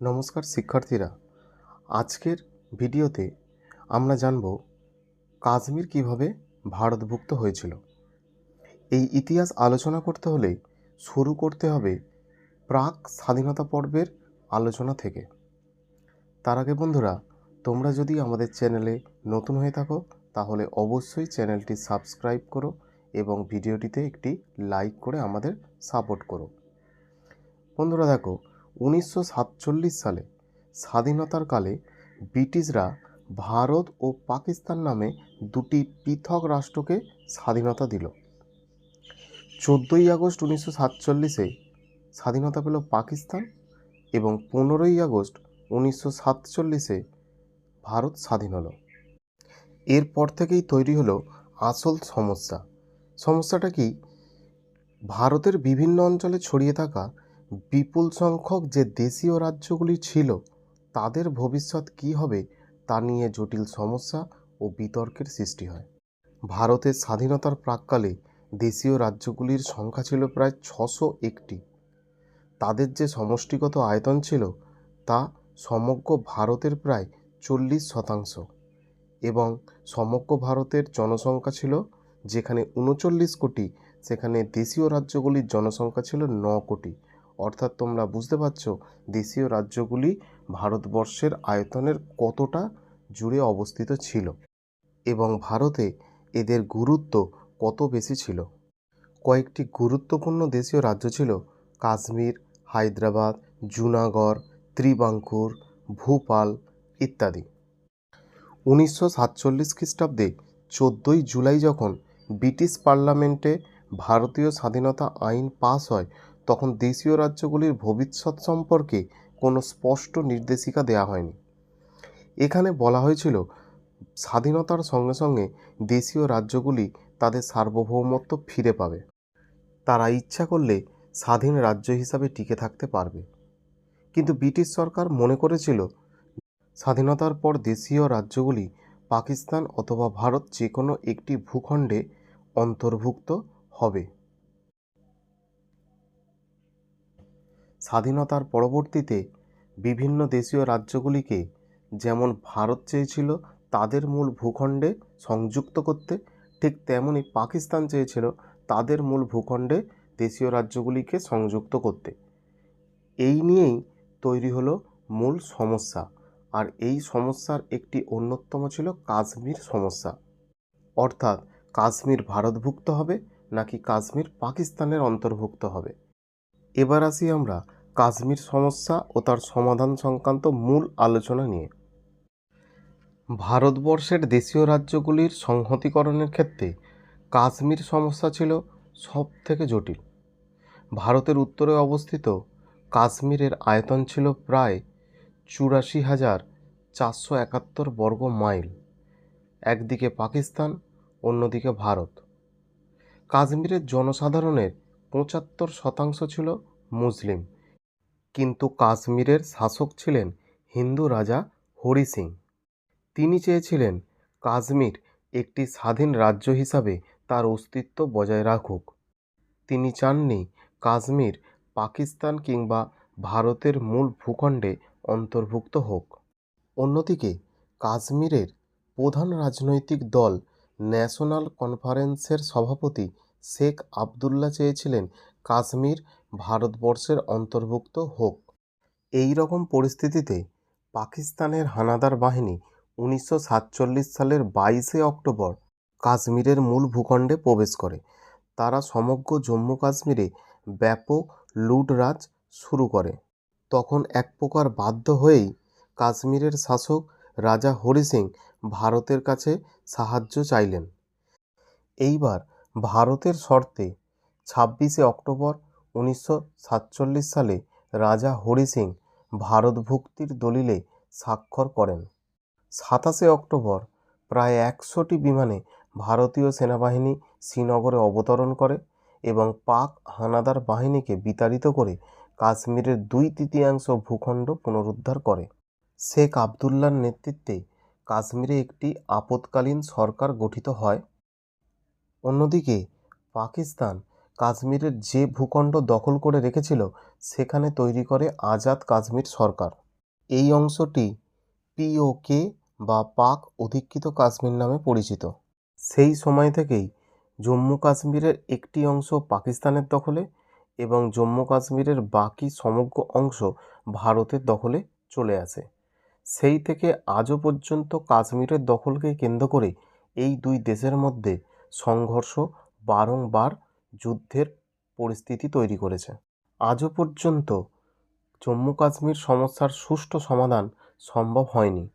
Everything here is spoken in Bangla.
নমস্কার শিক্ষার্থীরা। আজকের ভিডিওতে আমরা জানব কাশ্মীর কীভাবে ভারতভুক্ত হয়েছিল। এই ইতিহাস আলোচনা করতে হলে শুরু করতে হবে প্রাক স্বাধীনতা পর্বের আলোচনা থেকে। তার আগে বন্ধুরা, তোমরা যদি আমাদের চ্যানেলে নতুন হয়ে থাকো, তাহলে অবশ্যই চ্যানেলটি সাবস্ক্রাইব করো এবং ভিডিওটিতে একটি লাইক করে আমাদের সাপোর্ট করো। বন্ধুরা দেখো উনিশশো সাতচল্লিশ সালে স্বাধীনতার কালে ব্রিটিশরা ভারত ও পাকিস্তান নামে দুটি পৃথক রাষ্ট্রকে স্বাধীনতা দিল। চোদ্দোই আগস্ট উনিশশো সাতচল্লিশে স্বাধীনতা পেল পাকিস্তান এবং পনেরোই আগস্ট উনিশশো সাতচল্লিশে ভারত স্বাধীন হলো। এরপর থেকেই তৈরি হলো আসল সমস্যা। সমস্যাটা কি? ভারতের বিভিন্ন অঞ্চলে ছড়িয়ে থাকা বিপুল সংখ্যক যে দেশীয় রাজ্যগুলি ছিল, তাদের ভবিষ্যৎ কী হবে তা নিয়ে জটিল সমস্যা ও বিতর্কের সৃষ্টি হয়। ভারতের স্বাধীনতার প্রাককালে দেশীয় রাজ্যগুলির সংখ্যা ছিল প্রায় ছশো একটি। তাদের যে সমষ্টিগত আয়তন ছিল, তা সমগ্র ভারতের প্রায় চল্লিশ শতাংশ এবং সমগ্র ভারতের জনসংখ্যা ছিল যেখানে উনচল্লিশ কোটি, সেখানে দেশীয় রাজ্যগুলির জনসংখ্যা ছিল ন কোটি। অর্থাৎ তোমরা বুঝতে পারছ দেশীয় রাজ্যগুলি ভারতবর্ষের আয়তনের কতটা জুড়ে অবস্থিত ছিল এবং ভারতে এদের গুরুত্ব কত বেশি ছিল। কয়েকটি গুরুত্বপূর্ণ দেশীয় রাজ্য ছিল কাশ্মীর, হায়দ্রাবাদ, জুনাগড়, ত্রিবাঙ্কুর, ভূপাল ইত্যাদি। উনিশশো সাতচল্লিশ খ্রিস্টাব্দে চোদ্দোই জুলাই যখন ব্রিটিশ পার্লামেন্টে ভারতীয় স্বাধীনতা আইন পাস হয় তখন দেশীয় রাজ্যগুলির ভবিষ্যৎ সম্পর্কে কোনো স্পষ্ট নির্দেশিকা দেওয়া হয়নি। এখানে বলা হয়েছিল, স্বাধীনতার সঙ্গে সঙ্গে দেশীয় রাজ্যগুলি তাদের সার্বভৌমত্ব ফিরে পাবে। তারা ইচ্ছা করলে স্বাধীন রাজ্য হিসাবে টিকে থাকতে পারবে। কিন্তু ব্রিটিশ সরকার মনে করেছিল, স্বাধীনতার পর দেশীয় রাজ্যগুলি পাকিস্তান অথবা ভারত যে কোনো একটি ভূখণ্ডে অন্তর্ভুক্ত হবে। স্বাধীনতার পরবর্তীতে বিভিন্ন দেশীয় রাজ্যগুলিকে যেমন ভারত চেয়েছিল তাদের মূল ভূখণ্ডে সংযুক্ত করতে, ঠিক তেমনই পাকিস্তান চেয়েছিল তাদের মূল ভূখণ্ডে দেশীয় রাজ্যগুলিকে সংযুক্ত করতে। এই নিয়েই তৈরি হলো মূল সমস্যা, আর এই সমস্যার একটি অন্যতম ছিল কাশ্মীর সমস্যা। অর্থাৎ কাশ্মীর ভারতভুক্ত হবে নাকি কাশ্মীর পাকিস্তানের অন্তর্ভুক্ত হবে? এবার আসি আমরা কাশ্মীর সমস্যা ও তার সমাধান সংক্রান্ত মূল আলোচনা নিয়ে। ভারতবর্ষের দেশীয় রাজ্যগুলির সংহতিকরণের ক্ষেত্রে কাশ্মীর সমস্যা ছিল সব থেকে জটিল। ভারতের উত্তরে অবস্থিত কাশ্মীরের আয়তন ছিল প্রায় চুরাশি হাজার চারশো একাত্তর বর্গ মাইল। একদিকে পাকিস্তান, অন্যদিকে ভারত। কাশ্মীরের জনসাধারণের পঁচাত্তর শতাংশ ছিল মুসলিম। কিন্তু কাশ্মীরের শাসক ছিলেন হিন্দু রাজা হরি সিং। তিনি চেয়েছিলেন কাশ্মীর একটি স্বাধীন রাজ্য হিসাবে তার অস্তিত্ব বজায় রাখুক। তিনি চাননি কাশ্মীর পাকিস্তান কিংবা ভারতের মূল ভূখণ্ডে অন্তর্ভুক্ত হোক। অন্যদিকে কাশ্মীরের প্রধান রাজনৈতিক দল ন্যাশনাল কনফারেন্সের সভাপতি শেখ আবদুল্লা চেয়েছিলেন কাশ্মীর ভারতবর্ষের অন্তর্ভুক্ত হোক। এই রকম পরিস্থিতিতে পাকিস্তানের হানাদার বাহিনী উনিশশো সাতচল্লিশ সালের বাইশে অক্টোবর কাশ্মীরের মূল ভূখণ্ডে প্রবেশ করে। তারা সমগ্র জম্মু কাশ্মীরে ব্যাপক লুটরাজ শুরু করে। তখন এক প্রকার বাধ্য হয়েই কাশ্মীরের শাসক রাজা হরি সিং ভারতের কাছে সাহায্য চাইলেন। এইবার ভারতের শর্তে ছাব্বিশে অক্টোবর উনিশশো সাতচল্লিশ সালে রাজা হরি সিং ভারতভুক্তির দলিলে স্বাক্ষর করেন। সাতাশে অক্টোবর প্রায় একশোটি বিমানে ভারতীয় সেনাবাহিনী শ্রীনগরে অবতরণ করে এবং পাক হানাদার বাহিনীকে বিতাড়িত করে কাশ্মীরের দুই তৃতীয়াংশ ভূখণ্ড পুনরুদ্ধার করে। শেখ আবদুল্লার নেতৃত্বে কাশ্মীরে একটি আপৎকালীন সরকার গঠিত হয়। অন্যদিকে পাকিস্তান কাশ্মীরের যে ভূখণ্ড দখল করে রেখেছিল, সেখানে তৈরি করে আজাদ কাশ্মীর সরকার। এই অংশটি পিওকে বা পাক অধিকৃত কাশ্মীর নামে পরিচিত। সেই সময় থেকেই জম্মু কাশ্মীরের একটি অংশ পাকিস্তানের দখলে এবং জম্মু কাশ্মীরের বাকি সমগ্র অংশ ভারতের দখলে চলে আসে। সেই থেকে আজও পর্যন্ত কাশ্মীরের দখলকে কেন্দ্র করে এই দুই দেশের মধ্যে সংঘর্ষ বারংবার যুদ্ধের পরিস্থিতি তৈরি করেছে। আজও পর্যন্ত জম্মু কাশ্মীর সমস্যার সুষ্ঠু সমাধান সম্ভব হয়নি।